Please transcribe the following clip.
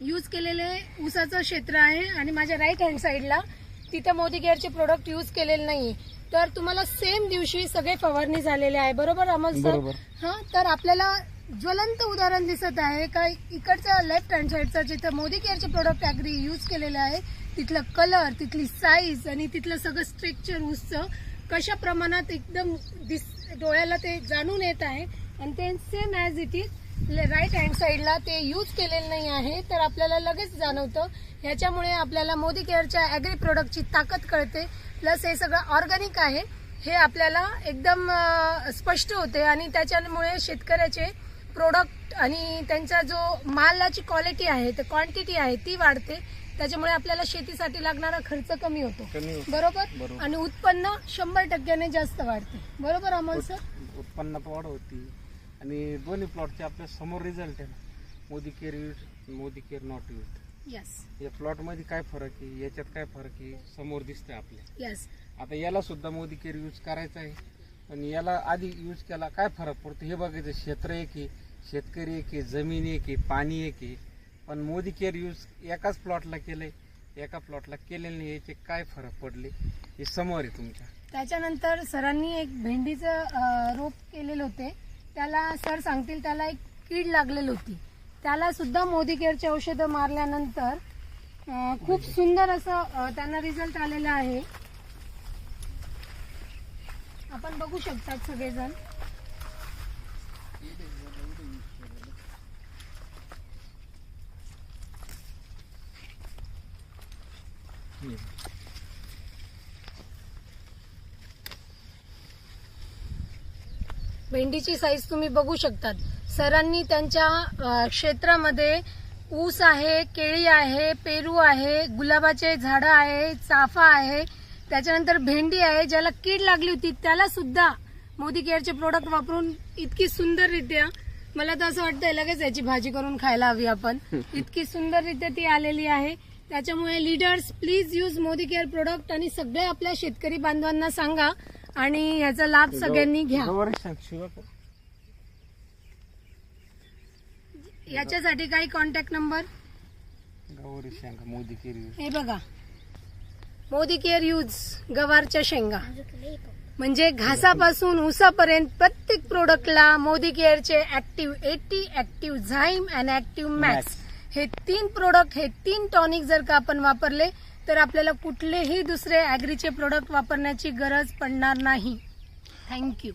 Use केलेले ऊसाचं क्षेत्र आहे आणि माझ्या राईट हँड साईडला तिथं मोदी केअरचे प्रोडक्ट यूज केलेले नाही तर तुम्हाला सेम दिवशी सगळे फवारणी झालेले आहे. बरोबर अमोल सर. हा तर आपल्याला ज्वलंत उदाहरण दिसत आहे का? इकडच्या लेफ्ट हँड साईडचा जिथं मोदी केअरचे प्रोडक्ट अॅग्री यूज केलेले आहे तिथलं कलर तिथली साईज आणि तिथलं सगळं स्ट्रक्चर ऊसचं कशा प्रमाणात एकदम दिस डोळ्याला ते जाणून येत आहे. आणि ते same as it is right hand साईडला ते यूज केलेलं नाही आहे तर आपल्याला लगेच जाणवतं. ह्याच्यामुळे आपल्याला मोदी केअरच्या ॲग्री प्रोडक्टची ताकद कळते. प्लस हे सगळं ऑर्गॅनिक आहे. हे आपल्याला एकदम स्पष्ट होते आणि त्याच्यामुळे शेतकऱ्याचे प्रोडक्ट आणि त्यांचा जो मालाची क्वालिटी आहे तर क्वांटिटी आहे ती वाढते. त्याच्यामुळे आपल्याला शेतीसाठी लागणारा खर्च कमी होतो. बरोबर. आणि उत्पन्न शंभर टक्क्याने जास्त वाढते. बरोबर अमोल सर? उत्पन्नात वाढ होती. आणि दोन्ही प्लॉटचे आपल्यासमोर रिझल्ट आहे ना. Modi care use Modi care not use yes या प्लॉटमध्ये काय फरक आहे? याच्यात काय फरक आहे? समोर दिसतंय आपल्या. यस आता याला सुद्धा मोदी केअर यूज करायचा आहे. पण याला आधी यूज केला काय फरक पडतो? हे बघायचं क्षेत्र एक आहे शेतकरी एक आहे जमीन एक आहे पाणी एक आहे. पण मोदी केअर यूज एकाच प्लॉटला केलंय. एका प्लॉटला केलेलं नाही. याचे काय फरक पडले? हे समोर आहे तुमच्या. त्याच्यानंतर सरांनी एक भेंडीचं अं, रोप केलेलं होते. त्याला सर सांगतील त्याला एक कीड लागलेली होती. त्याला सुद्धा मोदी केअरची औषधं मारल्यानंतर खूप सुंदर असं त्यांना रिझल्ट आलेला आहे. आपण बघू शकतात सगळेजण. भेंडीची साईज तुम्ही बघू शकतात. सरांनी त्यांच्या क्षेत्रामध्ये ऊस आहे केळी आहे पेरू आहे गुलाबाचे झाडं आहे चाफा आहे. त्याच्यानंतर भेंडी आहे ज्याला कीड लागली होती त्याला सुद्धा मोदी केअरचे प्रोडक्ट वापरून इतकी सुंदररित्या मला तर असं वाटतंय लगेच याची भाजी करून खायला हवी आपण. इतकी सुंदररित्या ती आलेली आहे. त्याच्यामुळे leaders please use Modi care product आणि सगळे आपल्या शेतकरी बांधवांना सांगा. आणि याचा लाभ सगळ्यांनी घ्या. याच्यासाठी काही कॉन्टॅक्ट नंबर मोदी केअर हे बघा. मोदी केअर यूज गवारच्या शेंगा. म्हणजे घासापासून ऊसापर्यंत प्रत्येक प्रोडक्टला Modi केअरचे active eighty active zyme and active max हे तीन प्रोडक्ट हे तीन टॉनिक जर का आपण वापरले तर आपल्याला कुठलेही दुसरे ॲग्रीचे प्रोडक्ट वापरण्याची गरज पडणार नाही. थँक्यू